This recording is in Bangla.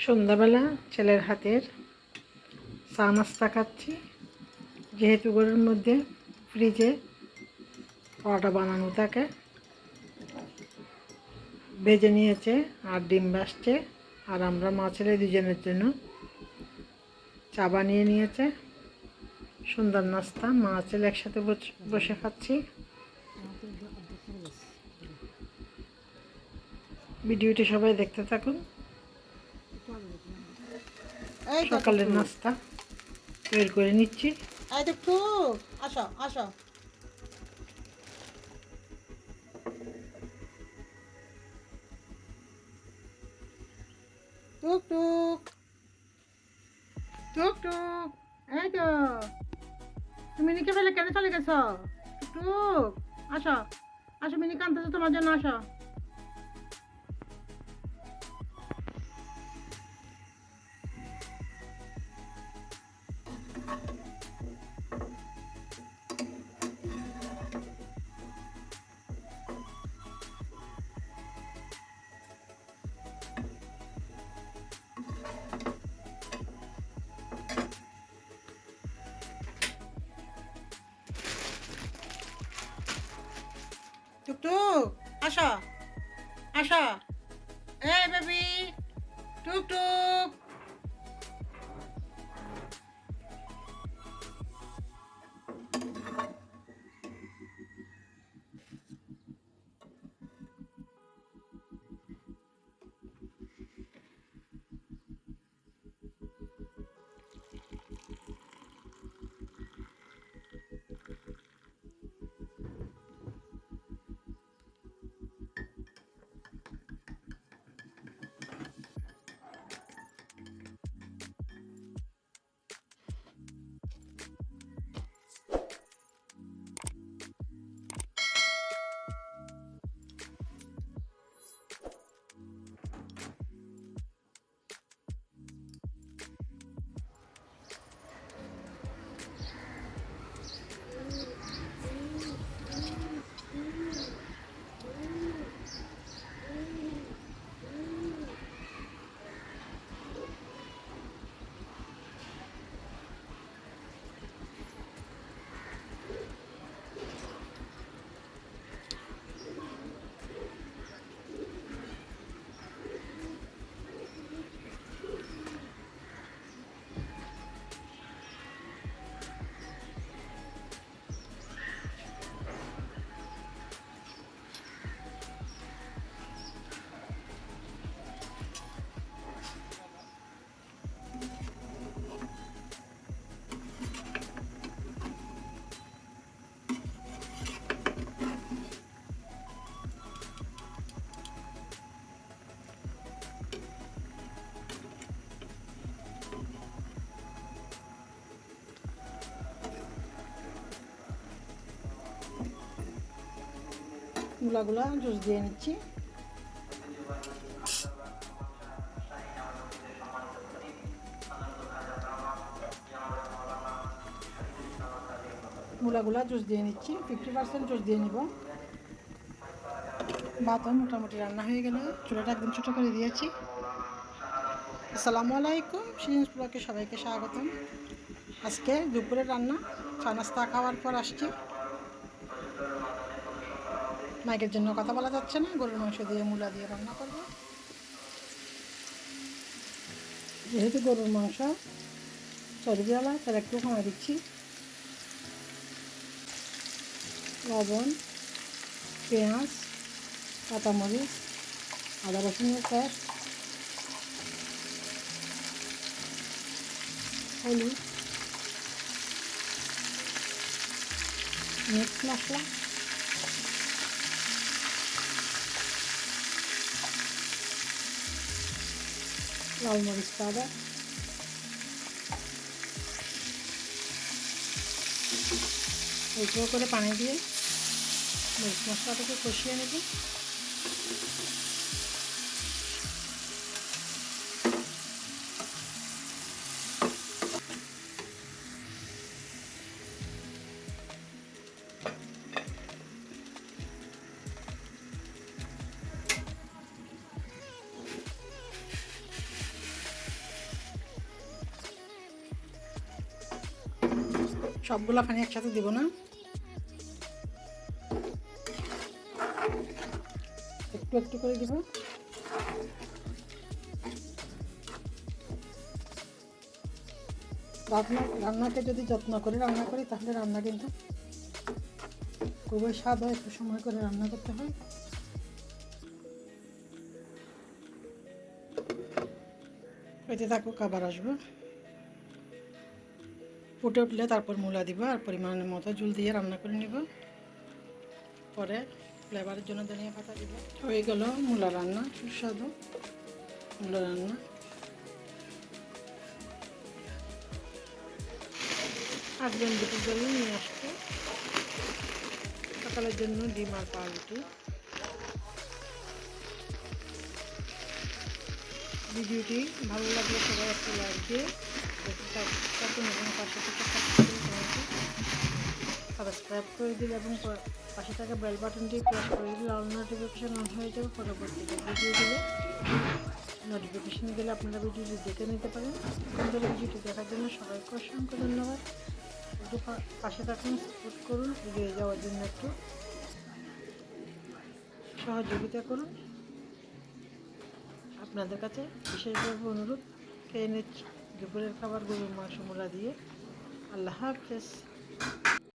সন্ধ্যাবেলা ছেলের হাতের চা নাস্তা খাচ্ছি। যেহেতু গরুর মধ্যে ফ্রিজে পরোটা বানানো থাকে, ভেজে নিয়েছে আর ডিম ভাসছে আর আমরা মা ছেলে দুজনের জন্য চা বানিয়ে নিয়েছে। সুন্দর নাস্তা, মা ছেলে একসাথে বস- খাচ্ছি। ভিডিওটি সবাই দেখতে থাকুন। সকালের নাস্তা। তৈরি করে নিচ্ছি। আসো আসো। টুক টুক। টুক টুক। এই তো। তুমি নিকে ফেলে কেন চলে গেছো? টুক আসো আসো মিনি কান্তাছো তোমার জন্য আসো। আসো। আসো। এই বেবি টুকটুক মূলাগুলো জুস দিয়ে নিচ্ছি। মূলাগুলা জুস দিয়ে নিচ্ছি ফিফটি পার্সেন্ট জুস দিয়ে নিব। ভাতও মোটামুটি রান্না হয়ে গেল, চুলাটা একদম ছোটো করে দিয়েছি। আসসালামু আলাইকুম সিরিজ ব্লকে সবাইকে স্বাগতম। আজকে দুপুরের রান্না, চা নাস্তা খাওয়ার পর আসছি। মাইকের জন্য কথা বলা যাচ্ছে না। গরুর মাংস দিয়ে মূলা দিয়ে রান্না করব। যেহেতু গরুর মাংস চর্বিওয়ালা তার একটু কমে দিচ্ছি। লবণ, পেঁয়াজ, কাঁচামরিচ, আদা রসুনের পেস্ট, হলুদ মিক্স মশলা। লাল মরিচ পাউডার অল্প করে পানি দিয়ে মরিচ মশলাটাকে কষিয়ে নেব। সবগুলা পানি একসাথে দিব না। একটু একটু করে দিব। রান্না, রান্নাকে যদি যত্ন করে রান্না করি, তাহলে রান্না কিন্তু খুবই স্বাদ হয় একটু সময় করে রান্না করতে হয়। এতে থাকুক আবার আসব। ফুটে উঠলে তারপর মূলা দিব আর পরিমাণের মতো জল দিয়ে রান্না করে নিব। পরে ফ্লেভারের জন্য ধনিয়া পাতা দিব। হয়ে গেল মূলা রান্না, সুস্বাদু মূলা রান্না। হাজব্যান্ড দুটোর জন্য নিয়ে আসছে। সকালের জন্য ডিম আর পাউরুটি। ভিডিওটি ভালো লাগলে সবাই একটা লাইক দিয়ে দেখতে থাকুন এবং পাশে থেকে সাবস্ক্রাইব করে দিলে এবং পাশে থাকা বেল বাটনটি প্রেস করে দিলে অল নোটিফিকেশন অন হয়ে যাবে পরবর্তীতে ভিডিও দিলে নোটিফিকেশন দিলে আপনারা ভিডিওটি দেখে নিতে পারেন ধরে ভিডিওটি দেখার জন্য সবাইকে অসংখ্য ধন্যবাদ একটু পাশে থাকুন সাপোর্ট করুন এগিয়ে যাওয়ার জন্য একটু সহযোগিতা করুন আপনাদের কাছে বিশেষভাবে অনুরোধ খেয়ে নিচ্ছি দুপুরের খাবার গরুর মাংস মোলা দিয়ে। আল্লাহ হাফেজ।